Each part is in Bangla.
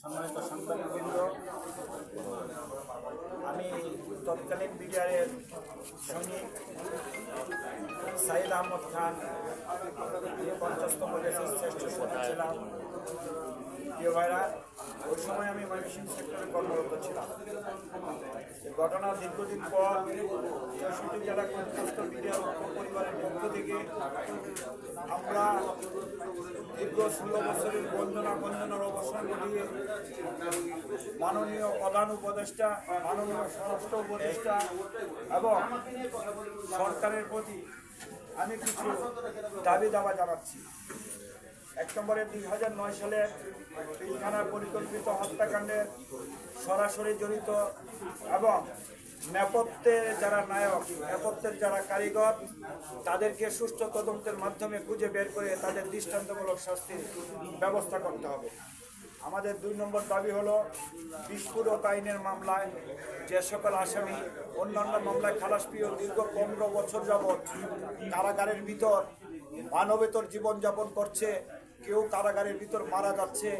সম্মানিত সাংবাদিকবৃন্দ আমি তৎকালীন বিডিআরের সৈনিক সাইদ আহমদ খান যে পঞ্চাশতম দেশের শ্রেষ্ঠ সৈনিক ছিলাম। প্রিয় ভাইরা, ওই সময় আমি ময়মনসিংহ সেক্টরে কর্মরত ছিলাম। ঘটনা দীর্ঘদিন পর চৌষট্টি জেলা ক্ষতিগ্রস্ত বিডিআর পরিবারের পক্ষ থেকে আমরা দীর্ঘ ষোলো বছরের বন্দনা বন্দনার অবসান ঘটিয়ে মাননীয় প্রধান উপদেষ্টা, মাননীয় স্বরাষ্ট্র উপদেষ্টা এবং সরকারের প্রতি আমি কিছু দাবি দাবা জানাচ্ছি। এক নম্বরে দুই হাজার নয় সালে পিলখানার পরিকল্পিত হত্যাকাণ্ডের সরাসরি জড়িত এবং নেপথ্যের যারা নায়ক, নেপথ্যের যারা কারিগর, তাদেরকে সুষ্ঠু তদন্তের মাধ্যমে খুঁজে বের করে তাদের দৃষ্টান্তমূলক শাস্তির ব্যবস্থা করতে হবে। আমাদের দুই নম্বর দাবি হলো বিস্ফোরক আইনের মামলায় যে সকল আসামি, অন্যান্য মামলায় খালাস পেয়েও দীর্ঘ পনেরো বছর যাবৎ কারাগারের ভিতর মানবেতর জীবনযাপন করছে, কেউ কারাগারের ভিতর মারা যাচ্ছে,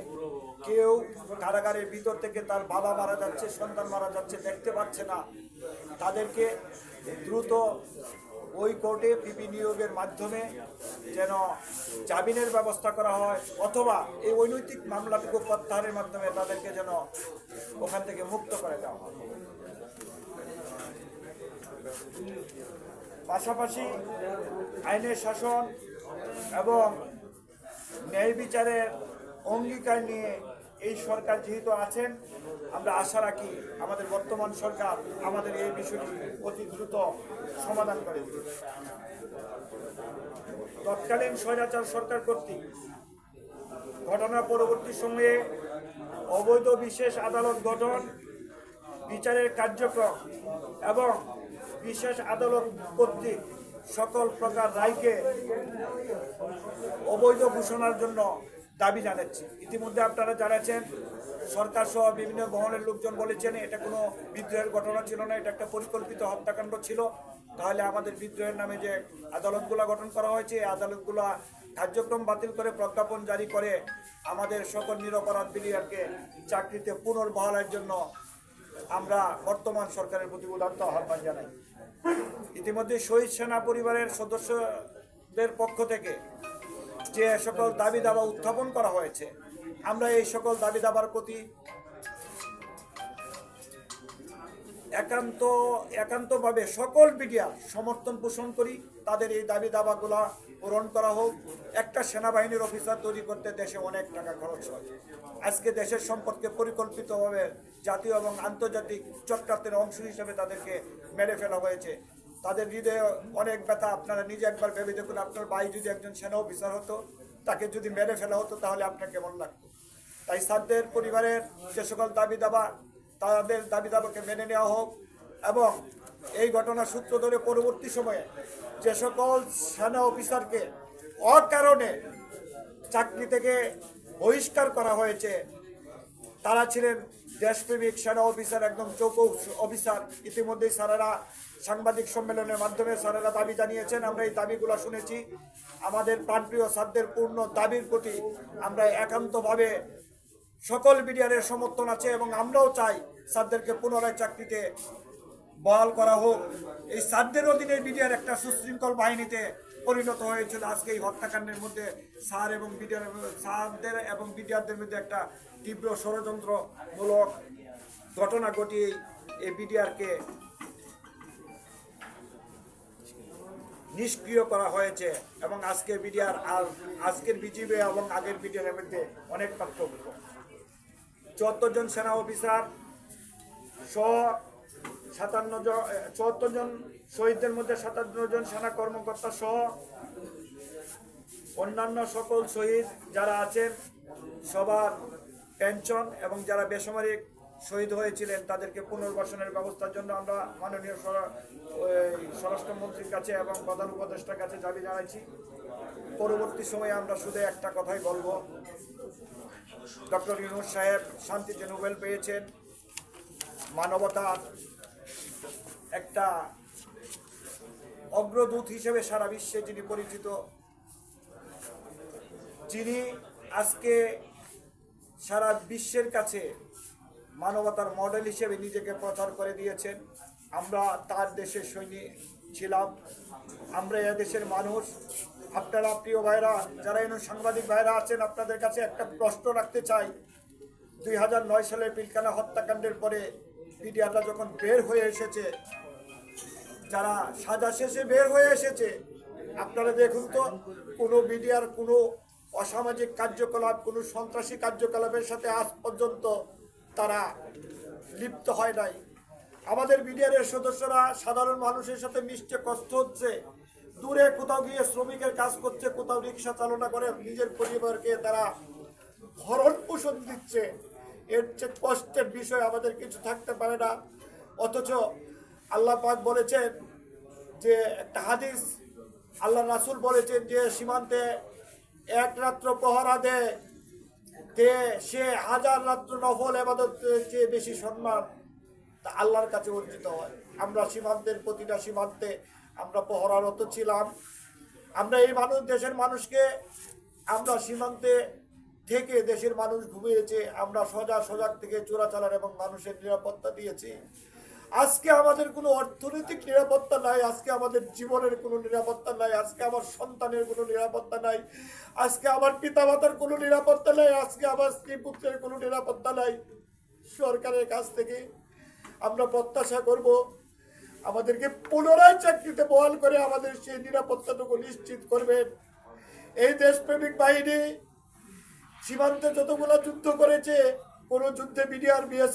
কেউ কারাগারের ভিতর থেকে তার বাবা মারা যাচ্ছে, সন্তান মারা যাচ্ছে, দেখতে পাচ্ছে না। তাদেরকে দ্রুত ওই কোর্টে পিপি নিয়োগের মাধ্যমে যেন জামিনের ব্যবস্থা করা হয়, অথবা এই অনৈতিক মামলাটুকু প্রত্যাহারের মাধ্যমে তাদেরকে যেন ওখান থেকে মুক্ত করে দেওয়া হয়। পাশাপাশি আইনের শাসন এবং ন্যায় বিচারের অঙ্গীকার নিয়ে এই সরকার যেহেতু আছেন, আমরা আশা রাখি আমাদের বর্তমান সরকার আমাদের এই বিষয়টি অতি দ্রুত সমাধান করে তৎকালীন স্বৈরাচার সরকার কর্তৃক ঘটনার পরবর্তী সময়ে অবৈধ বিশেষ আদালত গঠন, বিচারের কার্যক্রম এবং বিশেষ আদালত কর্তৃক সকল প্রকার রায়কে অবৈধ ঘোষণার জন্য দাবি জানাচ্ছি। ইতিমধ্যে আপনারা জানাচ্ছেন, সরকার সহ বিভিন্ন মহলের লোকজন বলেছেন, এটা কোনো বিদ্রোহের ঘটনা ছিল না, এটা একটা পরিকল্পিত হত্যাকাণ্ড ছিল। তাহলে আমাদের বিদ্রোহের নামে যে আদালতগুলো গঠন করা হয়েছে, এই আদালতগুলো কার্যক্রম বাতিল করে প্রজ্ঞাপন জারি করে আমাদের সকল নিরপরাধ বিলিয়ারকে চাকরিতে পুনর্বহালের জন্য আমরা বর্তমান সরকারের প্রতি উদাত্ত আহ্বান জানাই। ইতিমধ্যে শহীদ সেনা পরিবারের সদস্যদের পক্ষ থেকে যে সকল দাবি দাবা উত্থাপন করা হয়েছে, আমরা এই সকল দাবি দাবার প্রতি একান্ত, একান্তভাবে সকল মিডিয়া সমর্থন পোষণ করি। তাদের এই দাবি দাবাগুলা পূরণ করা হোক। একটা সেনাবাহিনীর অফিসার তৈরি করতে দেশে অনেক টাকা খরচ হয়। আজকে দেশের সম্পর্কে পরিকল্পিতভাবে জাতীয় এবং আন্তর্জাতিক চক্রান্তের অংশ হিসেবে তাদেরকে মেরে ফেলা হয়েছে। তাদের হৃদয়ে অনেক ব্যথা, আপনারা নিজে একবার ভেবে দেখুন, আপনার ভাই যদি একজন সেনা অফিসার হতো, তাকে যদি মেরে ফেলা হতো, তাহলে আপনার কেমন লাগতো? তাই সাদদের পরিবারের যে সকল দাবি দাবা তাদের দাবি দাবাকে মেনে নেওয়া হোক এবং এই ঘটনার সূত্র ধরে পরবর্তী সময়ে যে সকল সেনা অফিসারকে অকারণে চাকরি থেকে বহিষ্কার করা হয়েছে, তারা ছিলেন দেশপ্রেমিক সেনা অফিসার একদম চৌকো অফিসার ইতিমধ্যেই স্যারেরা সাংবাদিক সম্মেলনের মাধ্যমে স্যারেরা দাবি জানিয়েছেন, আমরা এই দাবিগুলো শুনেছি। আমাদের প্রাণপ্রিয় সাধ্যের পূর্ণ দাবির প্রতি আমরা একান্তভাবে সকল বিডিআরের সমর্থন আছে এবং আমরাও চাই সাদদেরকে পুনরায় চাকরিতে বহাল করা হোক। এই সাদদের অধীনে বিডিআর একটা সুশৃঙ্খল বাহিনীতে পরিণত হয়েছিল আজকে এই হত্যাকাণ্ডের মধ্যে। স্যার এবং বিডিআর, সারদের এবং বিডিআরদের মধ্যে একটা তীব্র ষড়যন্ত্রমূলক ঘটনা ঘটিয়ে এই বিডিআরকে নিষ্ক্রিয় করা হয়েছে এবং আজকের বিডিআর আর আজকের বিজিবি এবং আগের বিডিআর মধ্যে অনেক পার্থক্য। চুয়াত্তর জন সেনা অফিসার সহ সাতান্ন জন চুয়াত্তর জন শহীদদের মধ্যে সাতান্ন জন সেনা কর্মকর্তা সহ অন্যান্য সকল শহীদ যারা আছেন, সবার পেনশন এবং যারা বেসামরিক শহীদ হয়েছিলেন তাদেরকে পুনর্বাসনের ব্যবস্থার জন্য আমরা মাননীয় স্বরাষ্ট্রমন্ত্রীর কাছে এবং প্রধান উপদেষ্টার কাছে দাবি জানাইছি। পরবর্তী সময়ে আমরা শুধু একটা কথাই বলব। ডক্টর ইউনুস সাহেব শান্তিতে নোবেল পেয়েছেন, মানবতার একটা অগ্রদূত হিসেবে সারা বিশ্বে যিনি পরিচিত, যিনি আজকে সারা বিশ্বের কাছে মানবতার মডেল হিসেবে নিজেকে প্রচার করে দিয়েছেন। আমরা তার দেশের সৈনিক ছিলাম। আমরা দেশের মানুষ। আপনারা প্রিয় ভাইরা, যারা এন সাংবাদিক ভাইরা আছেন, আপনাদের কাছে একটা প্রশ্ন রাখতে চাই। দুই হাজার নয় সালে পিলখানা হত্যাকাণ্ডের পরে মিডিয়াটা যখন বের হয়ে এসেছে, যারা সাজা শেষে বের হয়ে এসেছে, আপনারা দেখুন তো, কোনো মিডিয়ার কোনো অসামাজিক কার্যকলাপ, কোনো সন্ত্রাসী কার্যকলাপের সাথে আজ পর্যন্ত তারা লিপ্ত হয় নাই। আমাদের মিডিয়ার সদস্যরা সাধারণ মানুষের সাথে মিশতে কষ্ট হচ্ছে। দূরে কোথাও গিয়ে শ্রমিকের কাজ করছে, কোথাও রিক্সা চালনা করে, নিজের পরিবারকে তারা ভরণ পোষণ দিচ্ছে। এর চেয়ে কষ্টের বিষয় আমাদের কিছু থাকতে পারে না। অথচ আল্লাহ পাক বলেছেন যে একটা হাদিস আল্লাহ রাসূল বলেছেন যে সীমান্তে এক রাত্র পহরা দেয় সে হাজার রাত্র নফল এবাদতের চেয়ে বেশি সম্মান তা আল্লাহর কাছে অর্জিত হয়। আমরা সীমান্তের প্রতিটা সীমান্তে আমরা পহরারত ছিলাম। আমরা এই মানুষ, দেশের মানুষকে আমরা সীমান্তে থেকে দেশের মানুষ ঘুমিয়েছে, আমরা সজাগ সজাগ থেকে চোরাচালান এবং মানুষের নিরাপত্তা দিয়েছি। আজকে আমাদের কোনো অর্থনৈতিক নিরাপত্তা নাই, আজকে আমাদের জীবনের কোনো নিরাপত্তা নাই, আজকে আমার সন্তানের কোনো নিরাপত্তা নাই, আজকে আমার পিতামাতার কোনো নিরাপত্তা নাই, আজকে আমার স্ত্রী পুত্রের কোনো নিরাপত্তা নাই। সরকারের কাছ থেকে আমরা প্রত্যাশা করব, আমাদেরকে পুনরায় চাকরিতে বহাল করে আমাদের সেই নিরাপত্তাটুকু নিশ্চিত করবেন। এই দেশপ্রেমিক বাহিনী সীমান্তে যতগুলো যুদ্ধ করেছে কোনো যুদ্ধে বিডিআর বিএস